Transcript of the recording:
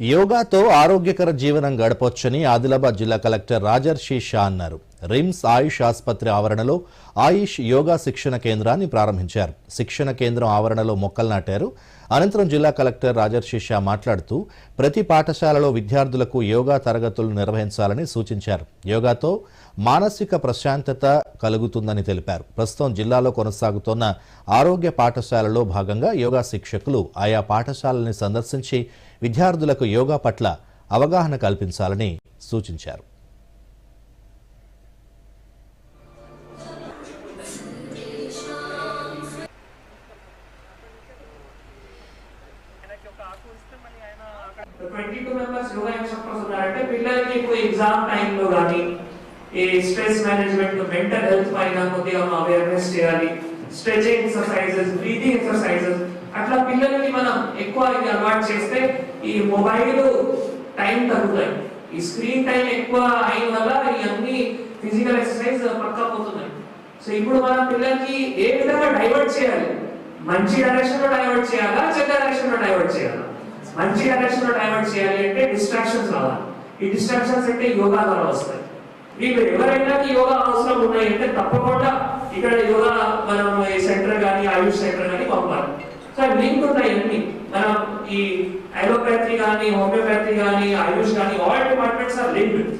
యోగాతో ఆరోగ్యకర జీవనం గడపొచ్చని ఆదిలాబాద్ జిల్లా కలెక్టర్ రాజర్షి షా అన్నారు. రిమ్స్ ఆయుష్ ఆసుపత్రి ఆవరణలో ఆయుష్ యోగా శిక్షణ కేంద్రాన్ని ప్రారంభించారు. శిక్షణ కేంద్రం ఆవరణలో మొక్కలు నాటారు. అనంతరం జిల్లా కలెక్టర్ రాజర్షి షా మాట్లాడుతూ ప్రతి పాఠశాలలో విద్యార్థులకు యోగా తరగతులు నిర్వహించాలని సూచించారు. యోగాతో మానసిక ప్రశాంతత కలుగుతుందని తెలిపారు. ప్రస్తుతం జిల్లాలో కొనసాగుతోన్న ఆరోగ్య పాఠశాలలో భాగంగా యోగా శిక్షకులు ఆయా పాఠశాలని సందర్శించి విద్యార్థులకు యోగా పట్ల అవగాహన కల్పించాలని సూచించారు. Twenty two members yoga instructors ఉన్నారంటే పిల్లలకి ఇప్పుడు ఎగ్జామ్ టైంలో కానీ ఈ స్ట్రెస్ మేనేజ్మెంట్ మెంటల్ హెల్త్ పైన కొద్దిగా అవేర్నెస్ చేయాలి. స్ట్రెచింగ్ ఎక్సర్సైజెస్ బ్రీతింగ్ ఎక్సర్సైజెస్ అట్లా పిల్లలకి మనం ఎక్కువ ఇది అలవాటు చేస్తే ఈ మొబైల్ టైం తగ్గుతాయి. ఈ స్క్రీన్ టైం ఎక్కువ అయిన వల్ల ఇవన్నీ ఫిజికల్ ఎక్సర్సైజ్ పక్కపోతున్నాయి సో ఇప్పుడు మనం పిల్లలకి ఏ విధంగా డైవర్ట్ చేయాలి? మంచి డైరెక్షన్లో డైవర్ట్ చేయాలా చెడ్డ డైరెక్షన్లో డైవర్ట్ చేయాలా? మంచి డైరెక్షన్లో డైవర్ట్ చేయాలి అంటే డిస్ట్రాక్షన్స్ రావాలి. ఈ డిస్ట్రాక్షన్స్ అంటే యోగా ద్వారా వస్తాయి. మీకు ఎవరైనా యోగా అవసరం ఉన్నాయి అంటే తప్పకుండా ఇక్కడ యోగా మనం సెంటర్ కానీ ఆయుష్ సెంటర్ కానీ పంపాలి. సో లింక్ ఉన్నాయి అన్ని. మనం ఈ అలోపతి కానీ హోమియోపతి కానీ ఆయుష్ కానీ ఆల్ డిపార్ట్మెంట్స్ ఆర్ లింక్డ్